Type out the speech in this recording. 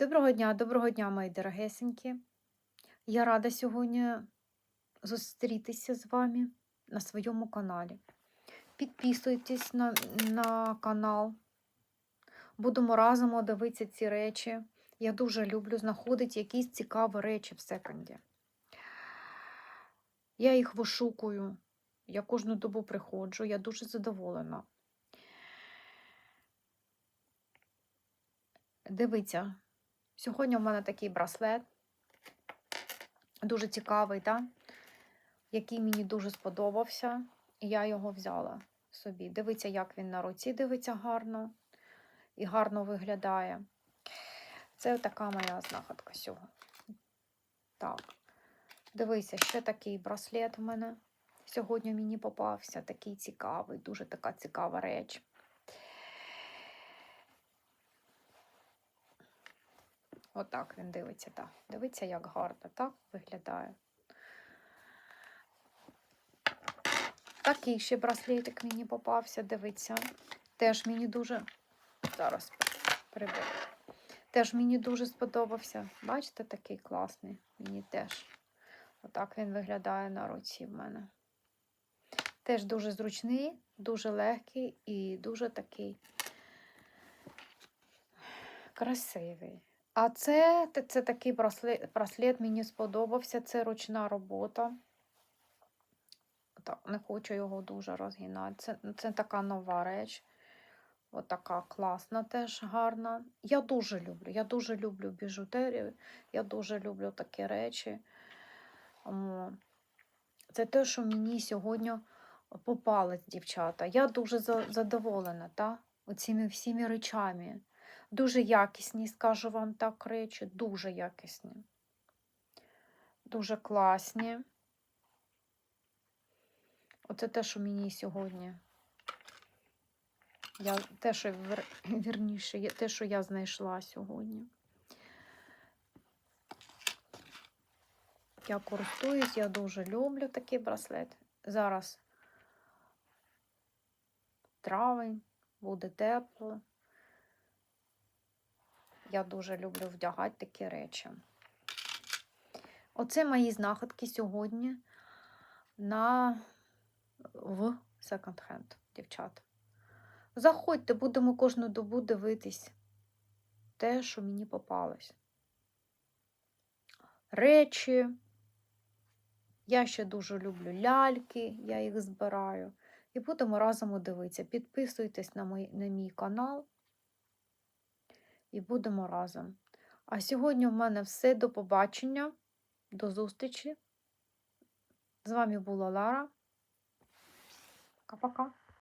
Доброго дня, доброго дня, мої дорогесенькі. Я рада сьогодні зустрітися з вами на своєму каналі. Підписуйтесь на, на канал. Будемо разом дивитися ці речі. Я дуже люблю знаходити якісь цікаві речі в секонді. Я їх вишукую. Я кожну добу приходжу, я дуже задоволена. Дивіться, сьогодні в мене такий браслет. Дуже цікавий, так? який мені дуже сподобався. І я його взяла собі. Дивіться, як він на руці дивиться гарно і гарно виглядає. Це така моя знаходка сьогодні. Так. Дивися, ще такий браслет у мене. Сьогодні мені попався такий цікавий, дуже така цікава реч. Отак він дивиться, так. Дивиться, як гарно, так виглядає. Такий ще браслетик мені попався, дивиться. Теж мені дуже. Зараз приберу. Теж мені дуже сподобався. Бачите, такий класний. Мені теж. Отак він виглядає на руці в мене. Теж дуже зручний, дуже легкий і дуже такий красивий. А це, це такий браслет, браслет мені сподобався, це ручна робота. Так, не хочу його дуже розгинати. Це, це така нова реч. Отака класна, теж гарна. Я дуже люблю. Я дуже люблю біжутерію, я дуже люблю такі речі. Це те, що мені сьогодні попалось, дівчата. Я дуже задоволена та? оціми всіми речами. Дуже якісні, скажу вам так, речі, дуже якісні. Дуже класні. Оце те, що мені сьогодні. Я, Те, що вір, вірніше, те, що я знайшла сьогодні. Я користуюсь, я дуже люблю такий браслет. Зараз травень, буде тепло. Я дуже люблю вдягати такі речі. Оце мої знаходки сьогодні на в секонд-хенд, дівчата. Заходьте, будемо кожну добу дивитись те, що мені попалось. Речі. Я ще дуже люблю ляльки, я їх збираю. І будемо разом дивитися. Підписуйтесь на мій, на мій канал і будемо разом. А сьогодні в мене все. До побачення, до зустрічі. З вами була Лара. Пока-пока.